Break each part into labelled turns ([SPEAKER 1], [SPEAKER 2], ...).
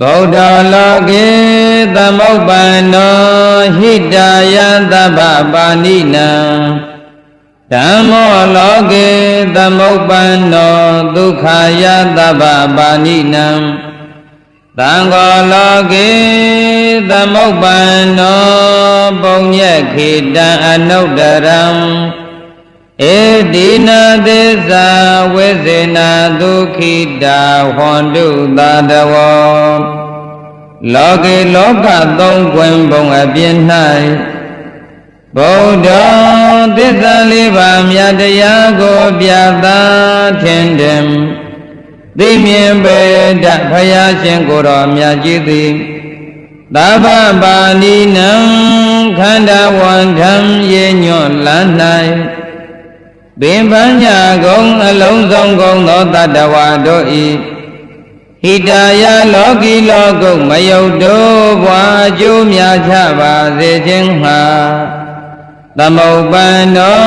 [SPEAKER 1] ဗုဒ္ဓလောကေသမုပ္ပန္နောဟိတယသဗ္ဗပါဏိနံဓမ္မောလောကေသမုပ္ပန္နောဒုက္ခယသဗ္ဗပါဏိနံသံဃောလောကေသမုပ္ပန္နောပုံညက်ခေတံအနုတ္တရံ ဧတိနာသစ္စာဝိဇေနာဒုခိတာဟွန်တုသာတဝောလောကေလောကသုံးခွင်ဘုံအပြင်း၌ဗုဒ္ဓသစ္စာလေးပါးမြတ်တရားကိုပြသထင်တယ်သိမြင်ပေတဖယားရှင်ကိုယ်တော်မြတ်ကြီးသည်သဗ္ဗပါဏိနံခန္ဓာဝန္ဓံရေညွန့်လန်း၌ ပင်ပန်းညာကုံအလုံးစုံကုန်သောတတ္တဝါတို့ဤဟိတာယလောကီလောကုမယုတ်တို့ဘွာအကျိုးများချပါစေခြင်းမှာသမုပ္ပန္နော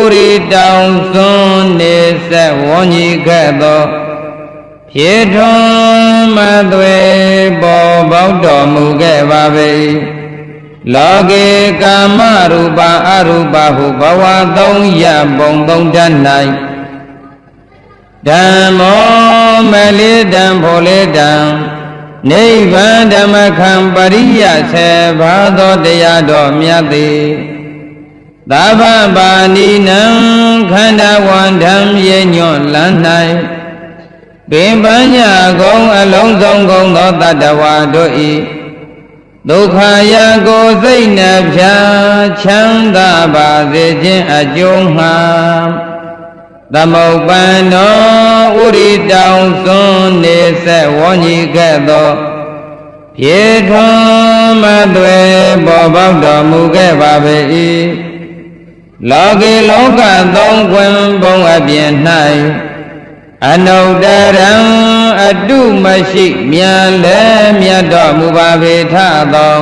[SPEAKER 1] ဥရိတောင်စွန်းနေဆက်ဝန်းကြီးခဲ့သောဖြေထွန်းမသွေပေါ်ပေါက်တော်မူခဲ့ပါပေ လောကေကာမရူပအရူပဟုဘဝသုံးရပုံသုံးတတ်၌ဓမ္မောမလေးတံဖို့လေးတံနိဗ္ဗာန်ဓမ္မခံပရိယဆေဘာသောတရားတော်မြတ်သည်သဗ္ဗပါဏိနံခန္ဓာဝန္ဓံရေညွန့်လန်း၌ပင်ပညာကုံအလုံးစုံကုန်သောတတ္တဝါတို့ဤ ဒုက္ခယကိုစိတ်နှဖြာချမ်းသာပါစေခြင်းအကျိုးမှာသမုပ္ပန္နောဥရိတောင်စွန်းနေဆက်ဝန်းကြီးခဲ့သောပြေထွန်းမသွေပေါ်ပေါက်တော်မူခဲ့ပါပေ၏လောကေလောကသုံးခွင်ဘုံအပြင်၌ အနုတ္တရံအတုမရှိမြန်လဲမြတ်တော်မူပါပေထသော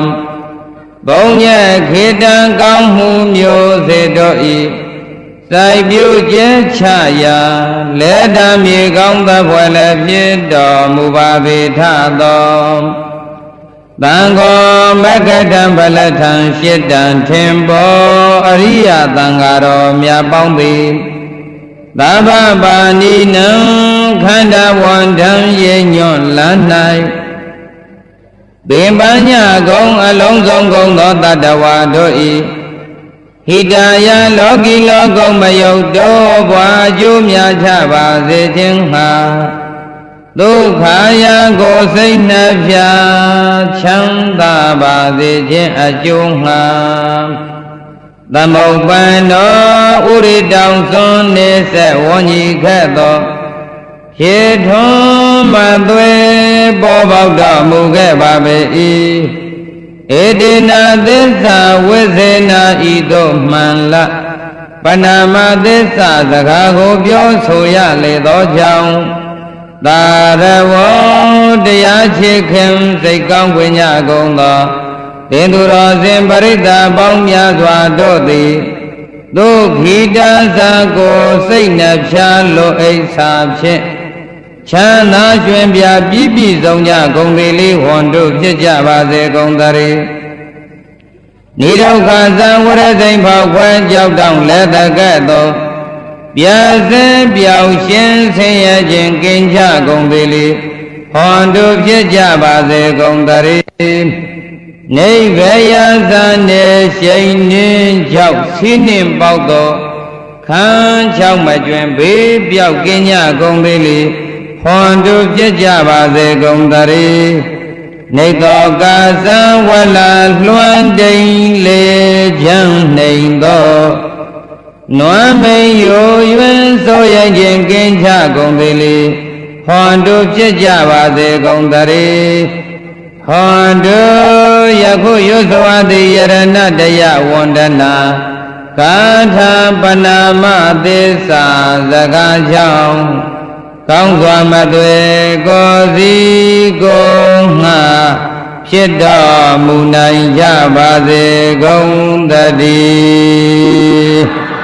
[SPEAKER 1] ဘုံညက်ခေတံကောင်းမှုမျိုးစေတို့ဤစိုက်ပြုကျဲချရာလဲတံမြေကောင်းသဖွယ်လည်းဖြစ်တော်မူပါပေထသောတံဃောမကတံဗလထံရှစ်တံထင်ပေါ်အရိယသံဃာတော်မြတ်ပေါင်းသည် သဗ္ဗပါဏိနံခန္ဓာဝန္ဓံရေညွန့်လန်း၌ပင်ပညာကုံအလုံးစုံကုန်သောတတ္တဝါတို့ဤဟိတာယလောကီလောကုမယုတ်တောဘွာအကျိုးများချပါစေခြင်းမှာဒုက္ခယကိုစိတ်နှပြချမ်းသာပါစေခြင်းအကျိုးမှာ သမုပ္ပန္နောဥရိတောင်စွန်းနေဆက်ဝန်းကြီးခဲ့သောရေထွန်းမသွေပေါ်ပေါက်တော်မူခဲ့ပါပေ၏ဧတေနာသစ္စာဝိဇေနာဤသို့မှန်လပဏာမသစ္စာစကားကိုပြောဆိုရလေသောကြောင့်သာရဝောတရားချေခင်စိတ်ကောင်းဝိညာကုန်သော တင်သူတော်စဉ်ပရိသတ်ပေါင်းများစွာတို့သည်ဒုက္ခိတသာကိုစိတ်နှဖြာလိုအိဆာဖြင့်ချမ်းသာကျွင်ပြပြည့်ပြည့်စုံကြဂုံလေးလေးဝွန်တို့ဖြစ်ကြပါစေကုန်သတည်းနိဒုက္ခသံဝရသိမ့်ဖောက်ခွဲကြောက်တောင့်လက်တကဲ့သို့ပြစဲပြောင်ရှင်ဆင်းရဲခြင်းကင်းကြကုန်သေးလေဟွန်တို့ဖြစ်ကြပါစေကုန်သတည်း နိဗ္ဗယသန်နေရှိန်နှင်းကြောက်ဆင်းနှင်းပေါက်သောခံချောက်မကျွင်ဘေးပြောက်ကင်းကြကုန်သေးလေဟွန်တို့ပြည့်ကြပါစေကုန်တည်းနေတော်ကာသံဝလာလွှမ်းတိန်လေချမ်းနှိမ်သောနွမ်းမိန်ယိုယွန်းဆိုရခြင်းကင်းချကုန်သေးလေဟွန်တို့ပြည့်ကြပါစေကုန်တည်း ဟွန်တို့ယခုရွတ်စွာသည်ယရဏတရားဝန္ဒနာကာထာပနာမသစ္စာစကားကြောင့်ကောင်းစွာမသွေကိုစီကိုငှဖြစ်တော်မူနိုင်ကြပါစေကုန်တည်း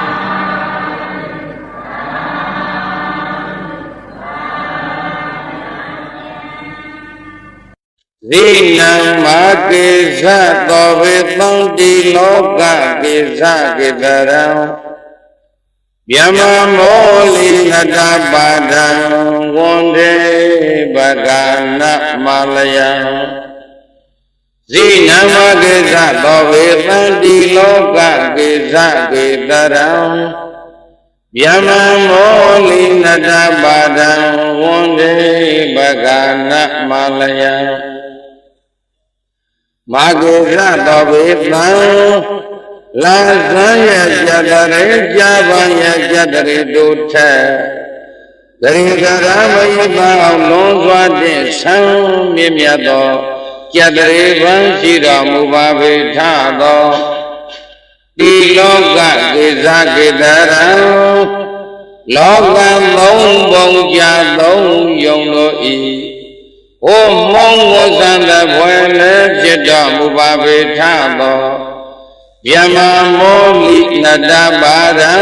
[SPEAKER 2] ဇိနံမာကိသသောဝေသံတိလောကကိသကိတရံဗျမမောလိနတပါဒံဝန္ဒေပကနာမလယံဇိနံမာကိသသောဝေသံတိလောကကိသကိတရံဗျမမောလိနတပါဒံဝန္ဒေပကနာမလယံ မာဂေရတောဝေသံလာသံယကြတရေကြာပံယကြတရေတို့ထက်ဂရိကရာမယပအောင်လွန်စွာတင့်ဆံမြင့်မြတ်သောကြတရေပံရှိတော်မူပါပေထသောဒီလောကကိစ္စကိတရံလောကသုံးပုံကြသုံးယုံတို့ ဤဟိုမောင်းဝဇံတဘွယ်လည်းဖြစ်တော်မူပါပေထသောဗျမမောလိနတပါဒံ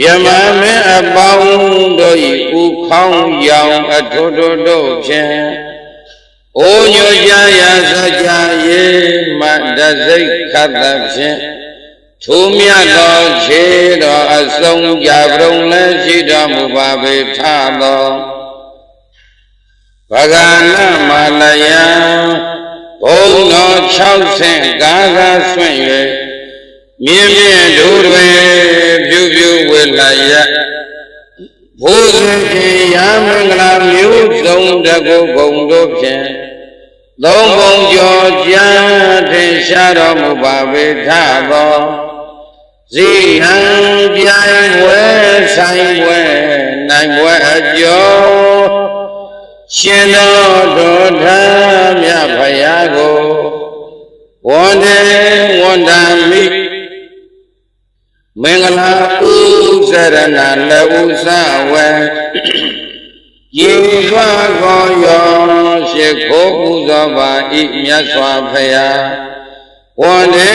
[SPEAKER 2] ဗျမမင်းအပေါင်းတို့ဤဥခေါင်းရောင်အထုထုတို့ဖြင့်အိုညွကြရာစကြရေမတစိတ်ခတ်သဖြင့်ထူမြတ်သောခြေတော်အစုံကြပြုံလည်းရှိတော်မူပါပေထသော ဗဂနမလယံဘုံတော်6ဆင့်ကာကဆွင့်၍မြင်းမြင့်ဒုတွေပြုပြုဝေလာယဘုဇင်ဖြင့်ရာမင်္ဂလာမျိုးစုံတကုဂုံတို့ဖြင့်သုံးပုံကျော်ကြံထင်ရှားတော်မူပါပေထသောဇိဟံပြိုင်ဝဲဆိုင်ဝဲနိုင်ဝဲအကျော် ရှင်တော်တို့ထမ်းမြတ်ဖရာကိုဝန္တေဝန္တမိမင်္ဂလာဥစရဏလက်ဥစဝဲယေစွာကောယောရှိခိုးပူဇော်ပါဤမြတ်စွာဘုရားဝန္တေ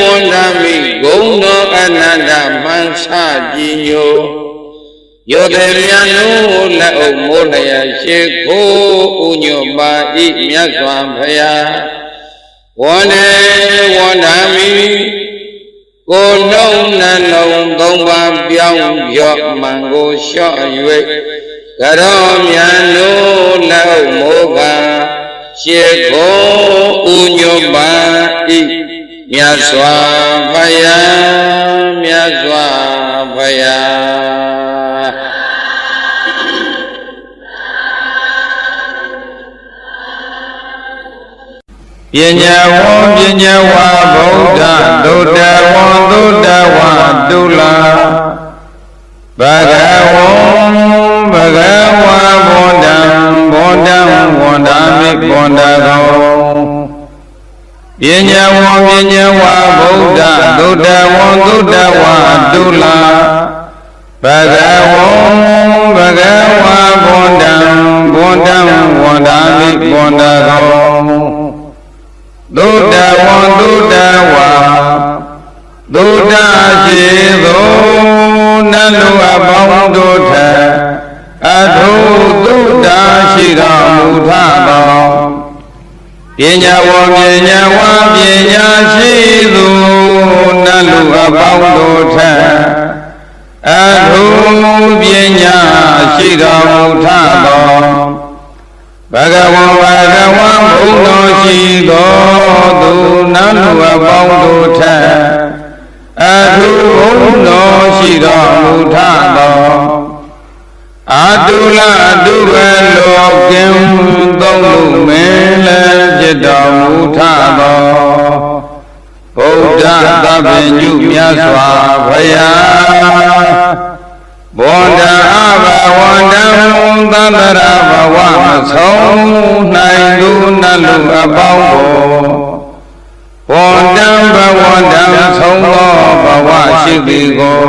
[SPEAKER 2] ဝန္တမိဂုံတော်အနန္တမန်ဆကြည်ညို ယောတေမြတ်နုလက်အုပ်မိုးလျက်ရှိခိုးဥညွတ်ပါဤမြတ်စွာဘုရားဝန္တေဝန္တမိကိုယ်လုံးနှလုံးသုံးပါးပြောင်းပြော့မှန်ကိုလျှော့၍ကရောမြတ်နုလက်အုပ်မိုးကရှိခိုးဥညွတ်ပါဤမြတ်စွာဘုရားမြတ်စွာဘုရား
[SPEAKER 1] ပညာဝံပညာဝါဗုဒ္ဓဒုတဝံဒုတဝါတုလာဘဂဝံဘဂဝါဘောဓံဘောဓံဝန္ဒာမိဘောဓကောပညာဝံပညာဝါဗုဒ္ဓဒုတဝံဒုတဝါတုလာဘဂဝံဘဂဝါဘောဓံဘောဓံဝန္ဒာမိဘောဓကော သုတ္တဝံသုတ္တဝါသုတ္တရှိသောနတ်လူအပေါင်းတို့ထအထုသုတ္တရှိတော်မူထသောပညာဝပညာဝပညာရှိသောနတ်လူအပေါင်းတို့ထအထုပညာရှိတော်မူထသော ဘဂဝံဘဂဝံဘုံတော်ရှိသောသူနတ်လူအပေါင်းတို့ထက်အထုဘုံတော်ရှိတော်မူထသောအာတုလအတုဝေလောကင်သုံးလူမင်းလည်းဖြစ်တော်မူထသောဗုဒ္ဓသဗ္ဗညုမြတ်စွာဘုရား ဘောဓအဘဝန္တံသန္တရာဘဝမဆုံးနိုင်သူနတ်လူအပေါင်းကိုဘောဓံဘဝန္တံဆုံးသောဘဝရှိသည်ကို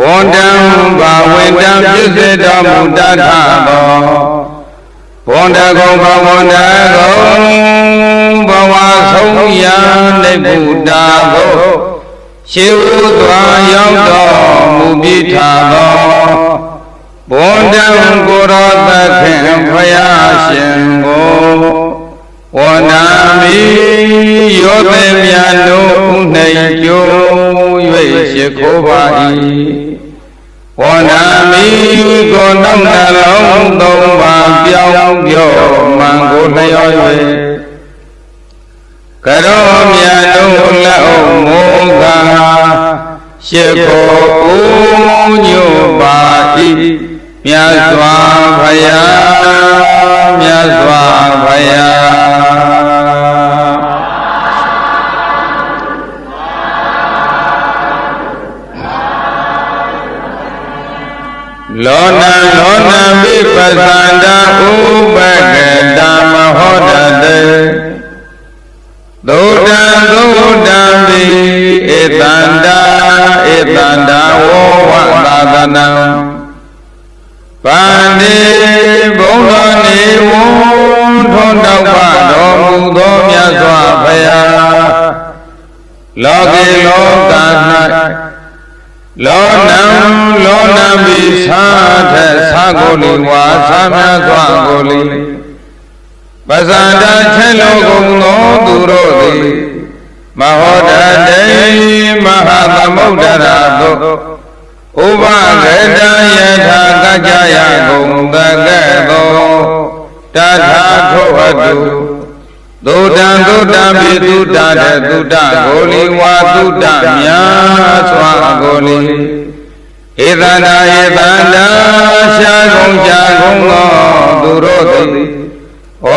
[SPEAKER 1] ဘောဓံဘာဝေတံပြည့်စေတော်မူတတ်သောဘောဓကုံဘဝန္တကုံဘဝဆုံးရနိဗ္ဗုဒ္ဓကို ရှေဥစွာရောက်တော်မူပြီးထသောဘုံတံကိုရောသခင်ဖယားရှင်ကိုဝနာမီယောသေမြတ်တို့ဥနှိမ်ကျိုး၍ရှိခိုးပါ၏ဝနာမီကိုနှောက်နှလုံးသုံးပါပြောင်းပြောမှန်ကိုလျော်၍ ကရောမြတ်တို့လက်အုပ်မိုးကာရှိခိုးဦးညို့ပါ၏မြတ်စွာဘုရားမြတ်စွာဘုရားလောနလောနဝိပဿန္ဇာတချက်လောကုန်သောသူတို့သည်မဟောတတေမဟာသမုဒ္ဒရာသို့ဥပဂေတယထာကကြယကုန်တကဲ့သို့တထာထုအတုသုတံသုတံပိသုတတေသုတကိုလီဝါသုတမြာစွာကိုလီဧသန္တာဧသန္တာရှာကုန်ရှာကုန်သောသူတို့သည် ဩ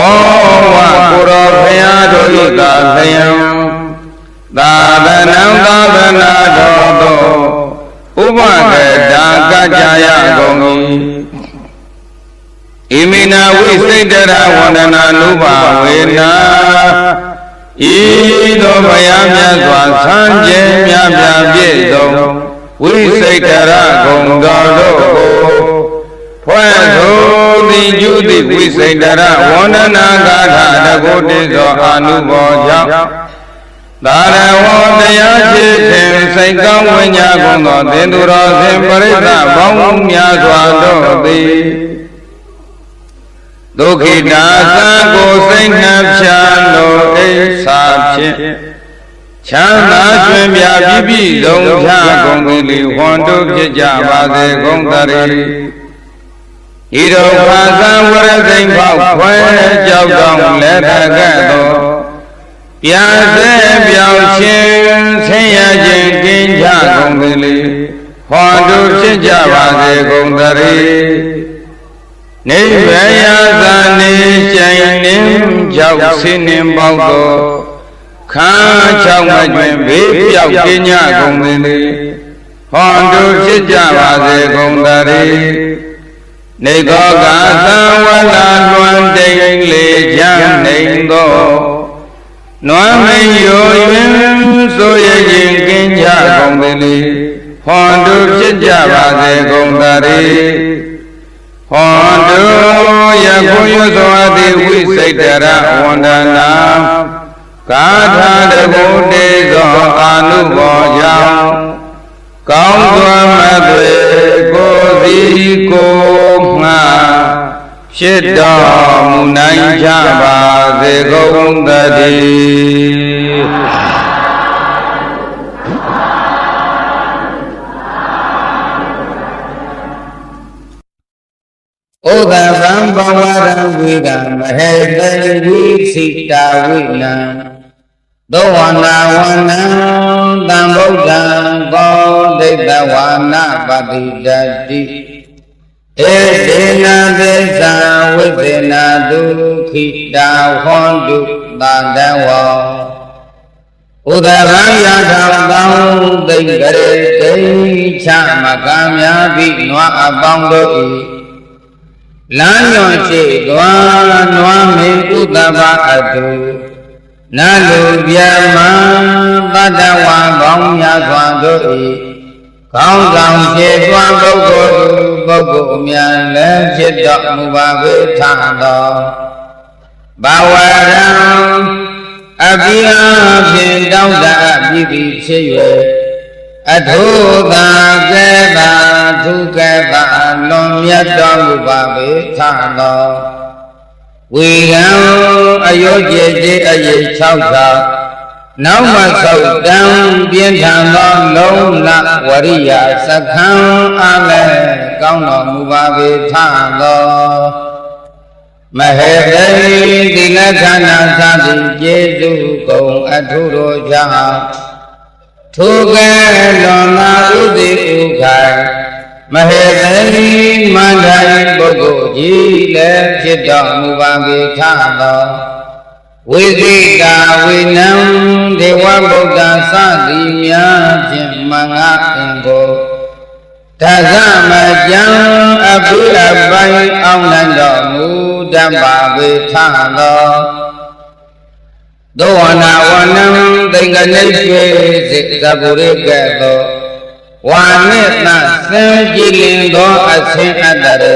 [SPEAKER 1] ဝကိုရောဖရာတို့၏သာလျံသာသနံသာသနာတော်သောဥပဒေတာကကြယကုန်၏ဣမိနာဝိစိတ်တရဝန္ဒနာနုဘာဝေနာဤသို့ဘုရားမြတ်စွာဆန်းကျင်မြတ်ပြပြည့်စုံဝိစိတ်တရဂုံတော်တို့ကိုဖွဲ့ဆို သည်ကျုသည်ဝိစိတ်တရဝန္ဒနာဂါထာတကုတိသောအာနုဘောကြောင့်သာရဝတရားချစ်ခင်စိတ်ကောင်းဝိညာဉ်ကုန်သောသင်္သူတော်ရှင်ပရိသတ်ပေါင်းများစွာတို့သည်ဒုက္ခိတာသံကိုစိတ်နှံဖြာလို့အိသာဖြင့်ချမ်းသာကျွင်ပြပြပြဆုံးဖြာကုန်သည်လေဟွန်တို့ဖြစ်ကြပါစေကုန်တည်း ဤတော်ဖာသံဝရစိန်ပေါက်ခွဲကြောက်တောင်လက်ထကဲ့သို့ပြာစေပြောင်းရှင်ဆင်းရဲခြင်းကင်းကြကုန်သည်လေဟွန်တို့ဖြစ်ကြပါစေကုန်တည်းနိဗ္ဗာန်ရာဇာနေကျိုင်နှင်းကြောက်ဆင်းနှင်းပေါက်သောခမ်းချောင်းမကျွင်ဘေးပြောက်ပြညကုန်သည်လေဟောတို့ဖြစ်ကြပါစေကုန်တည်း နေကောကသံဝလာလွန်တိန်လေချမ်းနေသောနွမ်းမင်းရိုတွင်ဆိုရခြင်းကင်းကြကုန်သည်လေဟောတို့ဖြစ်ကြပါစေကုန်တည်းဟောတုယခုယသောအတိဝိစိတ်တရဝန္ဒနာကာထာတကုတေသောအာနုဘောကြောင့် ကောင်းစွာမသွေကိုစီကိုငှဖြစ်တော်မူနိုင်ကြပါစေကုန်သတည်း
[SPEAKER 2] ဩဒဗံဘဝရဝိကမဟေတဝိစိတာဝိနံသောဝနာဝနံတံဗုဒ္ဓံ ကောဒိဋ္ဌဝါနာပတိတတိဧတေနသေသံဝိသေနာဒုခိတာဟွန်တုတာတဝောဥဒရံယထာတံသိဂရေတိချမကံများသည့်နွားအပေါင်းတို့၏လမ်းညွန်ရှိသွားနွားမင်းဥဒဘအတု နလူပြမတတ္တဝါကောင်းများစွာတို့၏ကောင်းဆောင်ဖြစ်သွားပုဂ္ဂိုလ်ပုဂ္ဂိုလ်များလည်းဖြစ်တော်မူပါဝိထသောဘဝရံအပိယဖြင့်တောင်းတအပ်ပြီးဖြစ်၍အထုသာကဲတာထုကဲတာလွန်မြတ်တော်မူပါပေသသော ဝေယံအအယောကျေကျေအရေး6သာနောက်မှဆုတ်တံပြင်းထန်သောလုံးလဝရိယစခန်းအားလည်းကောင်းတော်မူပါပေထသောမဟေတိသီလဌာနသာတိကျေစုကုန်အထုတော်ကြောင့်ထိုကဲ့လွန်လာဥသိဥခိုင် မဟေတိမန္တိုင်ပုဂ္ဂိုလ်ကြီးလည်းဖြစ်တော်မူပါပေထသောဝိသိတာဝိနံဒေဝဗုဒ္ဓသတိများဖြင့်မင်္ဂအင်ကိုတသမကြံအဘိအပိုင်းအောင်လန်းတော်မူတတ်ပါပေထသောသောဝနာဝနံသင်္ကနိရွှေစိတ်သဗ္ဗရိကဲ့သို့ ဝါနိသစံကြည်လင်သောအဆင်းအတ္တရေ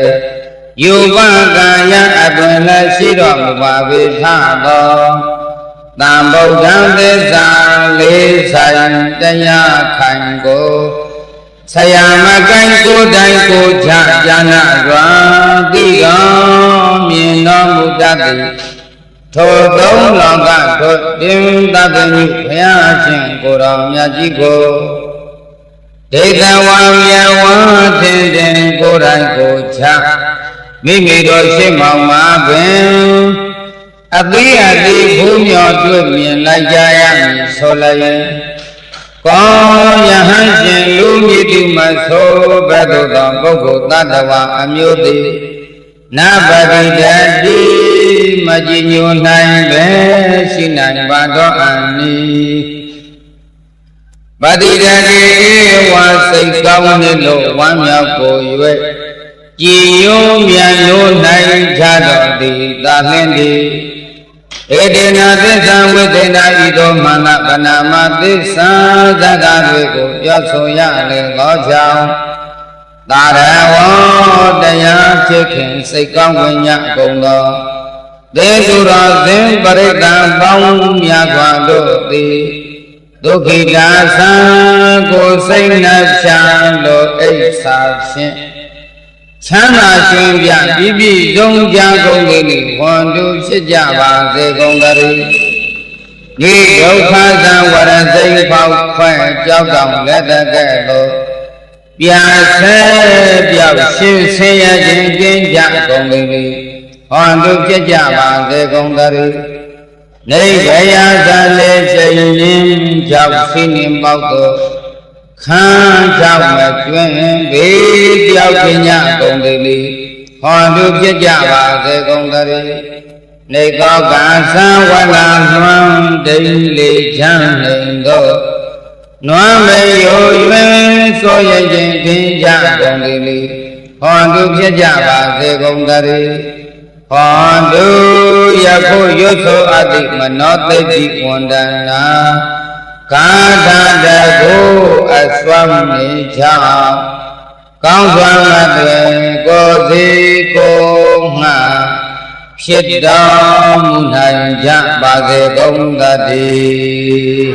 [SPEAKER 2] ယူပကာယအပင်လည်းရှိတော်မူပါပေထသောတံဗုဒ္ဓံသစ္စာလေးဆိုင်တရားခိုင်ကိုဆရာမကိုင်းကိုယ်တိုင်ကိုချဉာဏရွာတိကောင်မြင်တော်မူတတ်သည်ထိုသုံးလောကထိုတင်တပ္ပညုဘုရားရှင်ကိုယ်တော်မြတ်ကြီးကို ဒိဋ္ဌဝံမြဝံထင်တင်ကိုယ်တိုင်ကိုချမိမိတို့ရှင်းမောင်မှာပင်အသေးအသေးဘုံမြော်တွေ့မြင်လိုက်ကြရမည်ဆိုလည်းကောယဟန်ရှင်လူမြည်သူမဆိုဘတ်သို့သောပုဂ္ဂိုလ်တ attva အမျိုးသည်နပတိတတိမကြည်ညိုနိုင်ပဲရှိနိုင်ပါတော့အနိ ပတိတတိဝါစိတ်ကောင်းနှင့်လို့ဝမ်းမြောက်ကို၍ကြည်ညိုမြန်လို့နိုင်ကြတော်သည်သာလင်းသည်ဧတေနာသစ္စာဝိသေနာဤသို့မာနပနာမသစ္စာဇဂတွေကိုပြောဆိုရလေသောကြောင့်သာရဝတရားဖြစ်ခင်စိတ်ကောင်းဝင်ညကုန်သောသေသူတော်သင်ပရိသံပေါင်းများစွာတို့သည် ဒုက္ခိတာသံကိုစိတ်နှချမ်းလို့အိဋ္ဌာဖြင့်ချမ်းသာရှင်ပြပြည့်ပြည့်စုံကြကုန်လေလေဝန်တုဖြစ်ကြပါစေကုန်သတည်းဒီဒုက္ခသံဝရစိတ်ဖောက်ခွဲကြောက်တောင်လက်တကဲ့သို့ပြာဆဲပြောက်ရှင်းဆင်းရဲခြင်းကျင်းကြကုန်လေလေဝန်တုဖြစ်ကြပါစေကုန်သတည်း နေခရာသလေးချိန်ရင်းကြောက်ဖိနေပေါက်သောခံကြောက်မကျွင်းဘေးပြောက်ပညာကုန်သည်လီဟောတုဖြစ်ကြပါစေကုန်တည်းနေကောကံသံဝလာလွမ်းဒိန်လေးချမ်းနေသောနွမ်းမေယိုရွင်ဆိုရခြင်းပင်ကြကုန်သည်လီဟောတုဖြစ်ကြပါစေကုန်တည်း ဟောတုယခုရွတ်ဆိုအပ်သည့်မနောတိတ်ဝန္ဒနာကာထတကုအစွမ်းနေချောင်းကောင်းစွာမသွေကိုစီကိုငှဖြစ်တော်မူနိုင်ကြပါစေကုန်သတည်း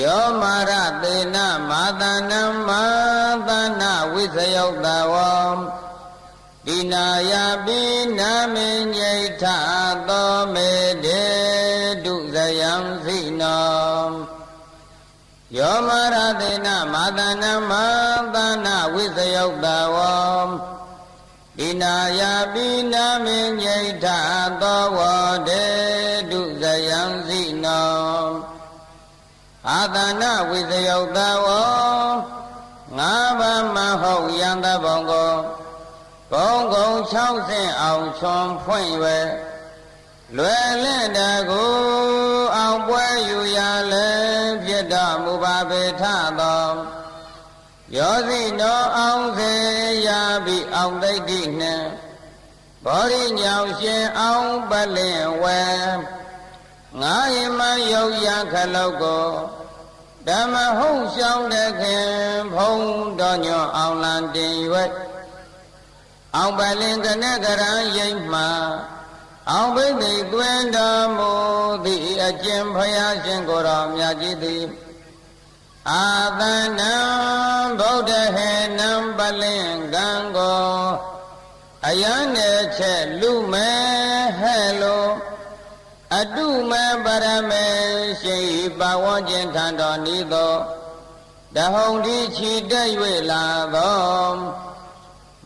[SPEAKER 2] ယောမာရသေနမာ တနံမာသနာဝိသယုတ်တဝံဒီနာယပိနာမေညိထသောမေတေတုဇယံသိနောယောမရတေနမာတနမာသနာဝိသယုတ်တဝံဒီနာယပိနာမေညိထသောဝတေ အာသနာဝိသယုတ်တဝံငါးပါးမဟုတ်ယံတဘောကောဘုံကုံ60အောင်ချွန်ဖွင့်ရွယ်လွယ်လင့်တကူအောင်ပွဲယူရလဲပြတ်တော်မူပါပေထသောယောစီနောအောင်စေရာပြီးအောင်သိတိနှင့်ဘောရိညောင်ရှင်အောင်ပလင်ဝဲ ငါယမယုတ်ရခလုတ်ကိုဓမ္မဟုတ်ရှောင်းတဲ့ခင်ဘုံတော်ညွန်အောင်လံတင်၍အောင်ပလင်ကနကရံရိပ်မှအောင်ဘိသိသွင်းတော်မူသည့်အကျင့်ဖယားရှင်ကိုယ်တော်မြတ်ကြီးသည်အာသနံဗုဒ္ဓဟေနံပလင်ကံကိုအယံနဲ့ချက်လူမဲ ရှိပါဝေါခြင်းထံတော်ဤသောတဟုန်ဒီချီတက်၍လာသော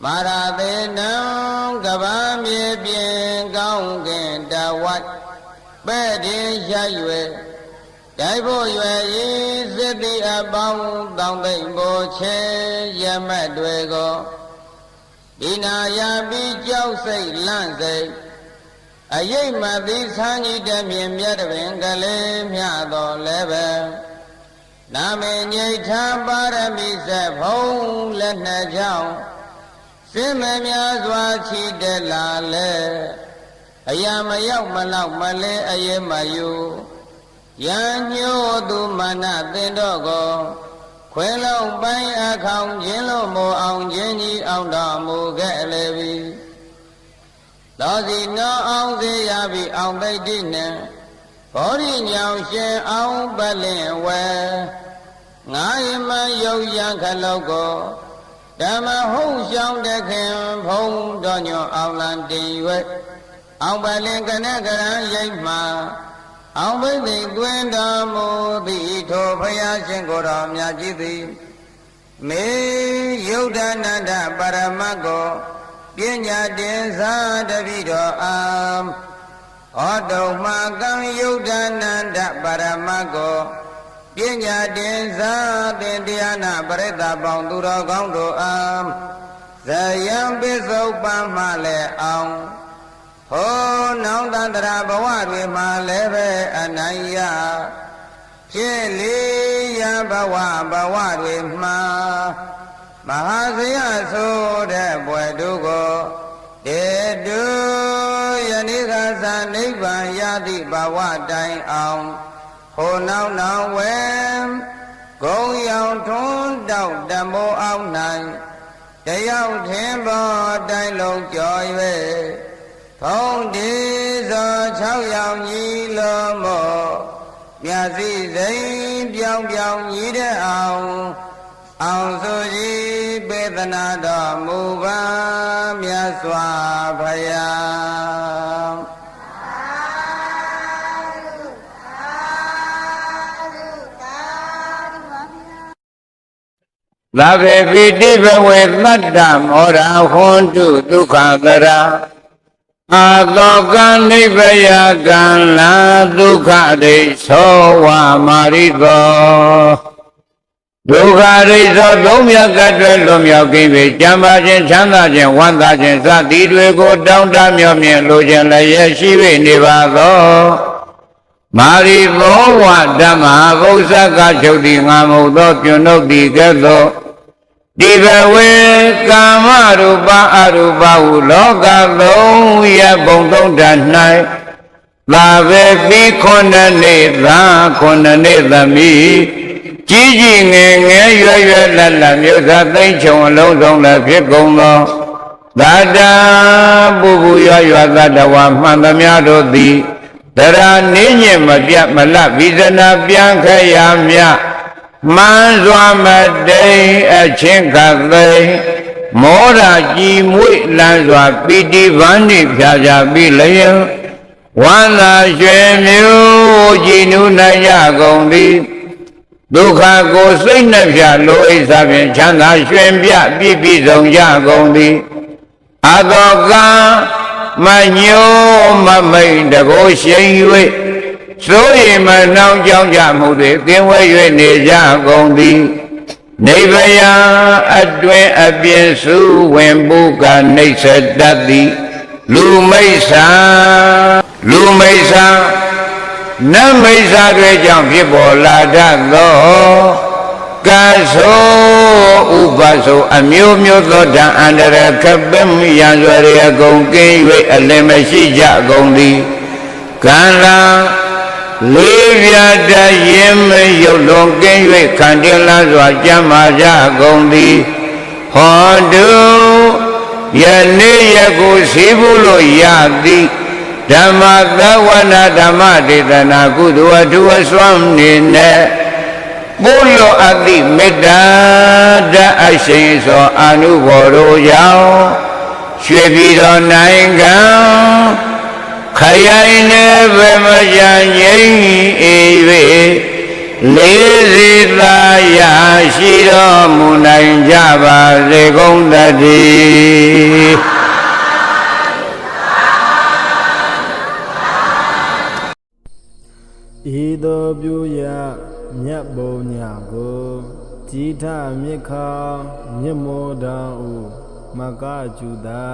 [SPEAKER 2] မာရသေးနံကပန်းမြေပြင်ကောင်းကင်တဝတ်ပဲ့တင်ရ၍တိုက်ဖို့ရွယ်ဤစစ်တိအပေါင်းတောင်းသိမ့်ဖို့ချေရမတ်တွေကိုဒီနာယာပြီးကြောက်စိတ်လန့်စိတ် အယိတ်မသိဆန်းကြီးတမြင်မြတ်တွင်ကလေးမြတော်လည်းပဲနာမေငိဋ္ဌာပါရမီဆက်ဖုံးလက်နှစ်ချောင်းစင်မများစွာချီတက်လာလဲအရာမရောက်မလောက်မလဲအရေးမယူရန်ညို့သူမနသင်တော့ကိုခွဲလုံးပိုင်းအခေါင်ခြင်းလို့မို့အောင်ခြင်းကြီးအောင်တော်မူခဲ့လေပြီ သောစီနောအောင်စေရပြီအောင်သိတိနဲ့ဘောဓိညောင်ရှင်အောင်ပလင်ဝဲငါယမယုတ်ရန်ခလောက်ကိုဓမ္မဟုတ်ရှောင်းတခင်ဖုံးတော်ညွန်အောင်လံတင်၍အောင်ပလင်ကနကရန်ရိပ်မှာအောင်ဘိသိက်တွင်တော်မူသည်ထိုဖယားရှင်ကိုယ်တော်မြတ်ကြီးသည်မေယုဒ္ဓနန္ဒပရမတ်ကို ပညာတင်စာတပိတော်အာဟောတုံမှာကံယုဒ္ဓနန္ဒပရမတ်ကိုပညာတင်စာသင်တရားနာပရိသတ်ပေါင်းသူတော်ကောင်းတို့အာဇယံပိစုပန်မှလည်းအောင်ဟောနောင်တန္တရာဘဝတွေမှာလည်းပဲအနိုင်ရဖြစ်လေရဘဝဘဝတွေမှာ မဟာဇယဆိုတဲ့ဘွယ်တို့ကိုတေတုယနေ့ကသာနိဗ္ဗာန်ရသည့်ဘဝတိုင်အောင်ဟိုနောက်နောက်ဝဲဂုံရောင်ထွန်းတောက်တမောအောင်နိုင်တယောက်ထင်ပေါ်တိုင်းလုံးကြော်၍ဖုံးဒီသော6ရောင်ကြီးလုံးမောမြတ်စည်းစိမ်ပြောင်းပြောင်းကြီးတဲ့အောင် အောင်ဆိုကြီးပေသနာတော်မူပါမြတ်စွာဘုရား
[SPEAKER 1] သဗ္ဗေပိတိဘဝေသတ္တမောရဟွန်တုဒုက္ခတရာအာသောကနိဗ္ဗယကံလာဒုက္ခဒိသောဝမာရိသော ဒုက္ခဒိသောသုံးမြတ်ကတွဲလွန်မြောက်ကင်းပြီးကြံပါခြင်းချမ်းသာခြင်းဝမ်းသာခြင်းစသည်တွေကိုတောင်းတမျှော်မြင်လိုခြင်းလည်းရရှိ၍နေပါသောမာရိဘောဝဓမ္မဘုဇကချုပ်တိငါမုတ်သောပြုနှုတ်တိကဲ့သို့ဒီဘဝေကာမရူပအရူပဟုလောကလုံးရဘုံသုံးတ၌လာပဲပြီးခုနှစ်နှစ်သာခုနှစ်နှစ်သမီး ကြီးကြီးငယ်ငယ်ရွယ်ရွယ်လက်လက်မြို့သားသိမ့်ချုံအလုံးစုံလည်းဖြစ်ကုန်သောသာတာပူပူရွရွသတ္တဝါမှန်သမျှတို့သည်တရာနေညင်မပြတ်မလတ်ဝိဇနာပြန်ခရမြမှန်စွာမတိန်အချင်းကသိမောရကြည်မွေ့လန်းစွာပိတိဗန္တိဖြာကြပြီးလျင်ဝန္တာရွှေမျိုးကြည်နူးနိုင်ရကုန်သည် ဒုက္ခကိုစိတ်နှပြလိုအိစာဖြင့်ချမ်းသာရွှင်ပြပြည့်ပြည့်စုံကြကုန်သည်အတောကံမညိုမမိန်တကိုရှိန်၍စိုးရိမ်မနှောင်းကြောင်းကြမှုတွေကင်းဝဲ၍နေကြကုန်သည်နိဗ္ဗယံအတွင်အပြင်စုဝင်ပုကနှိစ္စတတ်သည်လူမိစ္ဆာလူမိစ္ဆာ နမိစ္ဆာတွေကြောင့်ဖြစ်ပေါ်လာတတ်သောကသောဥပသောအမျိုးမျိုးသောဓာအန္တရာယ်ခပ်ပင်ရန်စွာရအကုန်ကင်း၍အလင်မရှိကြကုန်သည်ကံလာလေးပြတရင်မရုပ်လုံးကင်း၍ခန္တီလာစွာကြမ်းမာကြကုန်သည်ဟောတုယနေ့ယခုစီဘူးလို့ရသည် ဓမ္မသဝနာဓမ္မဒေသနာကုသိုလ်အထူးအစွမ်းနေနဲ့ပို့လောအတိမေတ္တာဓာတ်အရှိန်သောအာနုဘော်တို့ကြောင့်ရွှေပြည်တော်နိုင်ငံခရိုင်နဲ့ဗမကြငိမ့်အေ၍လေးစီသာရရှိတော်မူနိုင်ကြပါစေကုန်သတည်း
[SPEAKER 3] ဤသို့ပြုရမြတ်ဘုံညာကိုကြည်ထမြစ်ခါမြစ်မောတံဥမကကျူတာ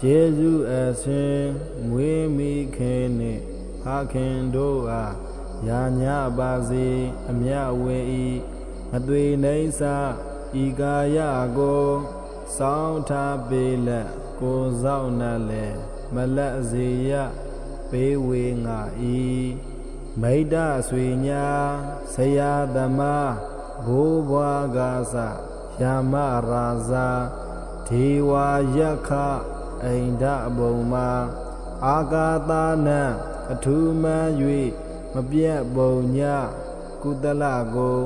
[SPEAKER 3] ကျေးဇူးအရှင်မွေးမိခင်နှင့်ဖခင်တို့အားယာညပါစေအမြဝေဤမသွေနှိမ့်စာဤကာယကိုစောင်းထားပေလက်ကိုစောင့်နှလည်းမလက်စေရပေးဝေငါဤ မိတ္တဆွေညာဆရာသမားဘိုးဘွားကားစယာမရာဇာဒေဝယက္ခအိန္ဒဘုံမာအာကာသနံအထူးမှန်၍မပြတ်ဘုံညကုသလကို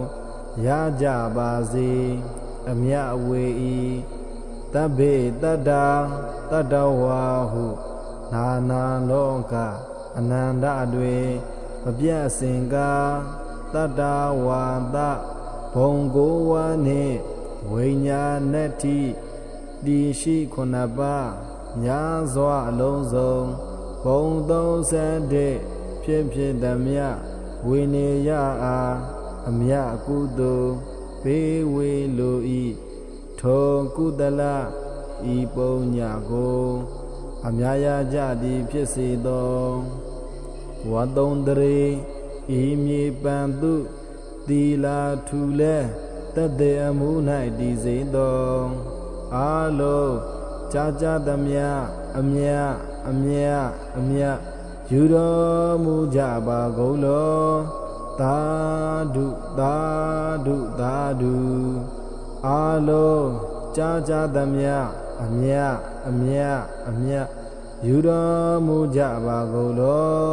[SPEAKER 3] ရကြပါစေအမြအဝေဤတဗ္ဗေတတ္တာတတ္တဝါဟုနာနာလောကအနန္တတွင်မ ပြတ်စင်ကားတတ္တဝါဒဘုံကိုဝါနှင့်ဝိညာဏတိဒီရှိခုနှစ်ပါးညာစွာအလုံးစုံဘုံ31ဖြစ်ဖြစ်သမျှဝိနေယအားအမြအကုသိုလ်ဘေးဝေလိုဤထောကုသလဤပုံညာကို အမြာရကြသည်ဖြစ်စေသော ဝတ္တုံတရေဤမြေပံသူသီလာထူလဲတတေအမှု၌တည်စေသောအာလုံးကြာကြာသမျှအမြတ်အမြတ်အမြတ်ယူတော်မူကြပါကုန်လောသာဓုသာဓုသာဓုအာလုံးကြာကြာသမျှအမြတ်အမြတ်အမြတ်ယူတော်မူကြပါကုန်လော